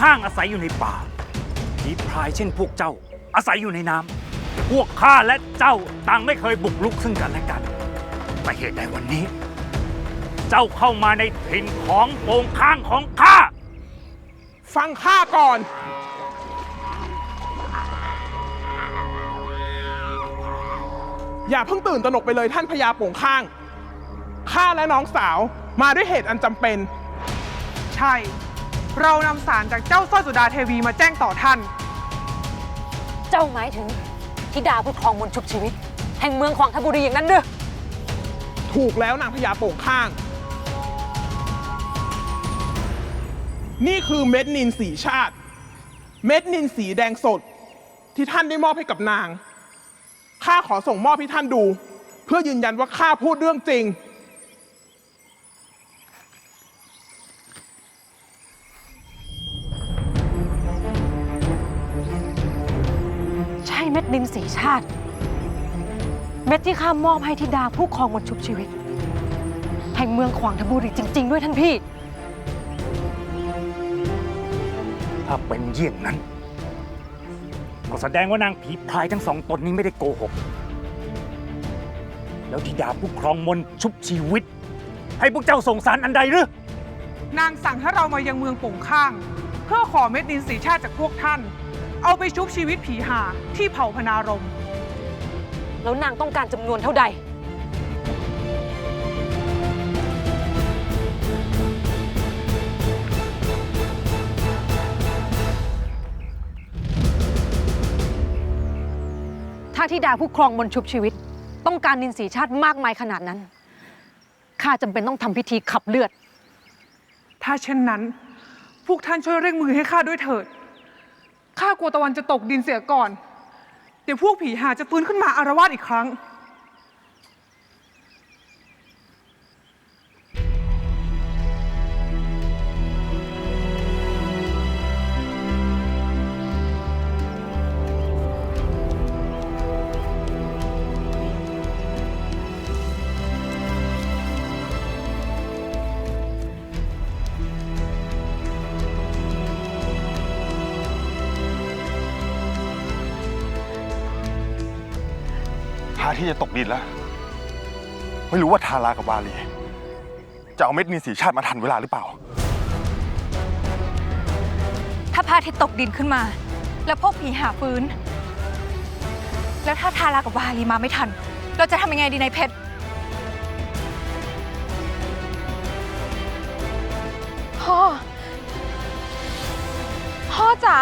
ข้างอาศัยอยู่ในป่าผีพรายเช่นพวกเจ้า อาศัยอยู่ในน้ำพวกข้าและเจ้าต่างไม่เคยบุกรุกซึ่งกันและกัน แต่เหตุใดวันนี้ เจ้าเข้ามาในถิ่นของโป่งข้างของข้า ฟังข้าก่อน อย่าเพิ่งตื่นตระหนกไปเลยท่านพญาโป่งข้าง ข้าและน้องสาวมาด้วยเหตุอันจำเป็น ใช่ เรานำสารจากเจ้าสร้อยสุดาเทวีมาแจ้งต่อท่าน เจ้าหมายถึงธิดาผู้ครองมนต์ชุบชีวิต แห่งเมืองขวางทบุรีอย่างนั้นเด้อถูกแล้วนางพญาโป่งข้าง นี่คือเม็ดนินสีชาติ เม็ดนินสีแดงสด ที่ท่านได้มอบให้กับนางข้าขอส่งมอบให้ท่านดู เพื่อยืนยันว่าข้าพูดเรื่องจริง เม็ดดินสีชาติ เม็ดที่ข้ามอบให้ธิดาผู้ครองมนต์ชุบชีวิต แห่งเมืองขวางทบุรีจริง ๆ ด้วยท่านพี่ ถ้าเป็นเยี่ยงนั้น ก็แสดงว่านางผีพรายทั้งสองตนนี้ไม่ได้โกหก แล้วธิดาผู้ครองมนต์ชุบชีวิต ให้พวกเจ้าส่งสารอันใดหรือนางสั่งให้เรามายังเมืองโป่งข้าง เพื่อขอเม็ดดินสีชาติจากพวกท่าน เอาไปชุบชีวิตผีหาที่เผ่าพนารม แล้วนางต้องการจำนวนเท่าใด ถ้าธิดาผู้ครองมนต์ชุบชีวิต ต้องการนินสีชาติมากมายขนาดนั้น ข้าจำเป็นต้องทำพิธีขับเลือด ถ้าเช่นนั้น พวกท่านช่วยเร่งมือให้ข้าด้วยเถิด ข้ากลัวตะวันจะตกดินเสียก่อน เดี๋ยวพวกผีหาจะฟื้นขึ้นมาอารวาสอีกครั้งาที่จะตกดินแล้ว ไม่รู้ว่าทารากับวาลี จะเอาเม็ดนินสีชาติมาทันเวลาหรือเปล่า ถ้าพระอาทิตย์ตกดินขึ้นมา แล้วพวกผีหาฟื้น แล้วถ้าทารากับวาลีมาไม่ทัน เราจะทำยังไงดีในายเพชร พ่อ พ่อจ๋า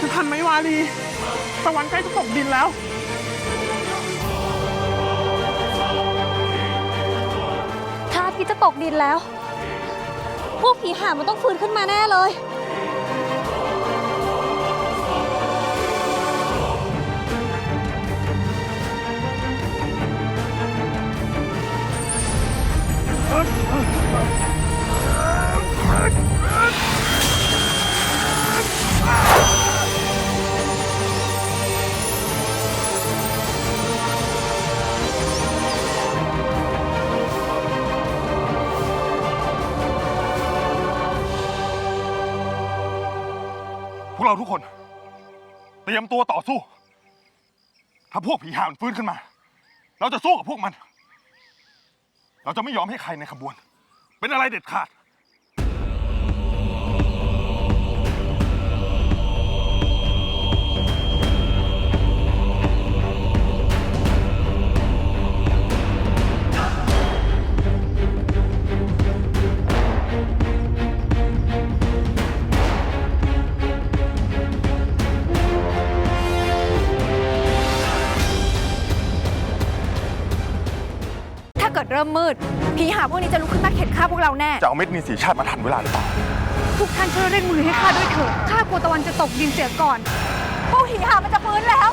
จะทันไหมวาลีตะวันใกล้จะตกดินแล้ว พระอาทิตย์จะตกดินแล้ว พวกผีหามันต้องฟื้นขึ้นมาแน่เลย วกเราทุกคน เตรียมตัวต่อสู้ ถ้าพวกผีห่ามันฟื้นขึ้นมา เราจะสู้กับพวกมัน เราจะไม่ยอมให้ใครในขบวน เป็นอะไรเด็ดขาด ริ่มมืดผีหาพวกนี้จะลุกขึ้นมาเข็นฆ่าพวกเราแน่ จะเอาเม็ดนินสีชาติมาทันเวลาหรือเปล่าพวกท่านช่วยเร่งมือให้ข้าด้วยเถิดข้ากลัวตะวันจะตกดินเสียก่อนพวกผีหามันจะฟื้นแล้ว